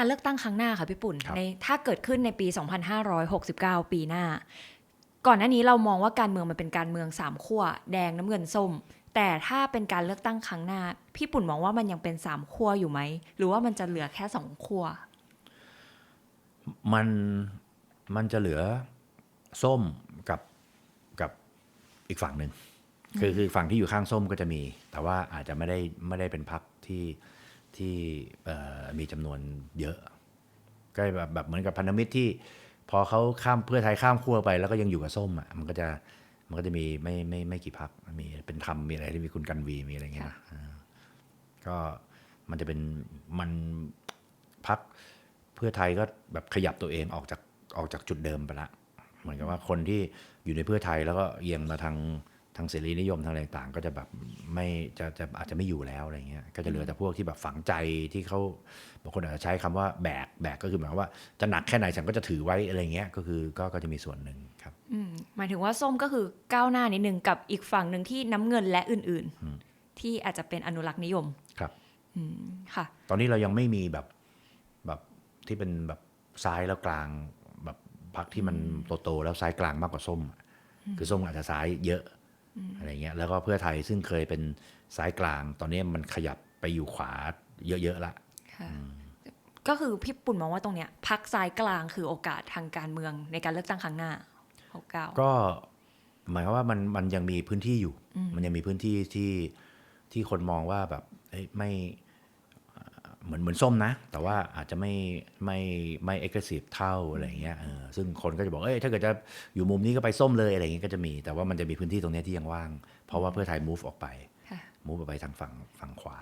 การเลือกตั้งครั้งหน้าค่ะพี่ปุ่นครับในถ้าเกิดขึ้นในปี 2569 ปีหน้า ก่อนหน้านี้เรามองว่าการเมืองมันเป็นการเมืองสามขั้วแดงน้ำเงินส้ม แต่ถ้าเป็นการเลือกตั้งครั้งหน้า พี่ปุ่นมองว่ามันยังเป็นสามขั้วอยู่ไหม หรือว่ามันจะเหลือแค่สองขั้วมันมันจะเหลือส้มกับกับอีกฝั่งหนึ่งคือคือฝั่งที่อยู่ข้างส้มก็จะมี แต่ว่าอาจจะไม่ได้ไม่ได้เป็นพักที่ ที่เอ่อมีจำนวนเยอะ ก็แบบแบบเหมือนกับพันธมิตรที่ พอเขาข้ามเพื่อไทยข้ามขั้วไป แล้วก็ยังอยู่กับส้มอะมันก็จะมันก็จะมีไม่ไม่ไม่กี่พักมีเป็นธรรมมีอะไรที่มีคุณกันวีมีอะไรเงี้ยนะอ่าก็มันจะเป็นมันพักเพื่อไทยก็แบบขยับตัวเองออกจากออกจากจุดเดิมไปละ เหมือนกับว่าคนที่อยู่ในเพื่อไทยแล้วก็เอียงมาทาง ทางเสรีนิยมทางอะไรต่างๆก็จะแบบไม่จะจะอาจจะไม่อยู่แล้วอะไรเงี้ยก็จะเหลือแต่พวกที่แบบฝังใจที่เขาบางคนอาจจะใช้คำว่าแบกแบกก็คือหมายความว่าจะหนักแค่ไหนฉันก็จะถือไว้อะไรเงี้ยก็คือก็ก็จะมีส่วนหนึ่งครับอืมหมายถึงว่าส้มก็คือก้าวหน้านิดนึงกับอีกฝั่งหนึ่งที่น้ำเงินและอื่นอืมๆที่อาจจะเป็นอนุรักษ์นิยมครับอืมค่ะ ตอนนี้เรายังไม่มีแบบแบบที่เป็นแบบซ้ายแล้วกลางแบบพักที่มันโตๆแล้วซ้ายกลางมากกว่าส้มอะคือส้มอาจจะซ้ายเยอะ อะไรเงี้ยแล้วก็เพื่อไทยซึ่งเคยเป็นซ้ายกลาง ตอนนี้มันขยับไปอยู่ขวาเยอะๆละค่ะก็คือพี่ปุ่นมองว่าตรงเนี้ยพักซ้ายกลางคือโอกาสทางการเมืองในการเลือกตั้งครั้งหน้าหกเก้าก็หมายความว่ามันมันยังมีพื้นที่อยู่ มันยังมีพื้นที่ที่ที่คนมองว่าแบบเอ้ยไม่เอ่อ เหมือนเหมือนส้มนะ แต่ว่าอาจจะไม่ไม่ไม่เอ็กซ์ซีฟเท่าอะไรเงี้ยเออซึ่งคนก็จะบอกเอ้ยถ้าเกิดจะอยู่มุมนี้ก็ไปส้มเลยอะไรเงี้ยก็จะมี แต่ว่ามันจะมีพื้นที่ตรงเนี้ยที่ยังว่าง เพราะว่าเพื่อไทย move ออกไปค่ะ move ออกไปทางฝั่งฝั่งขวา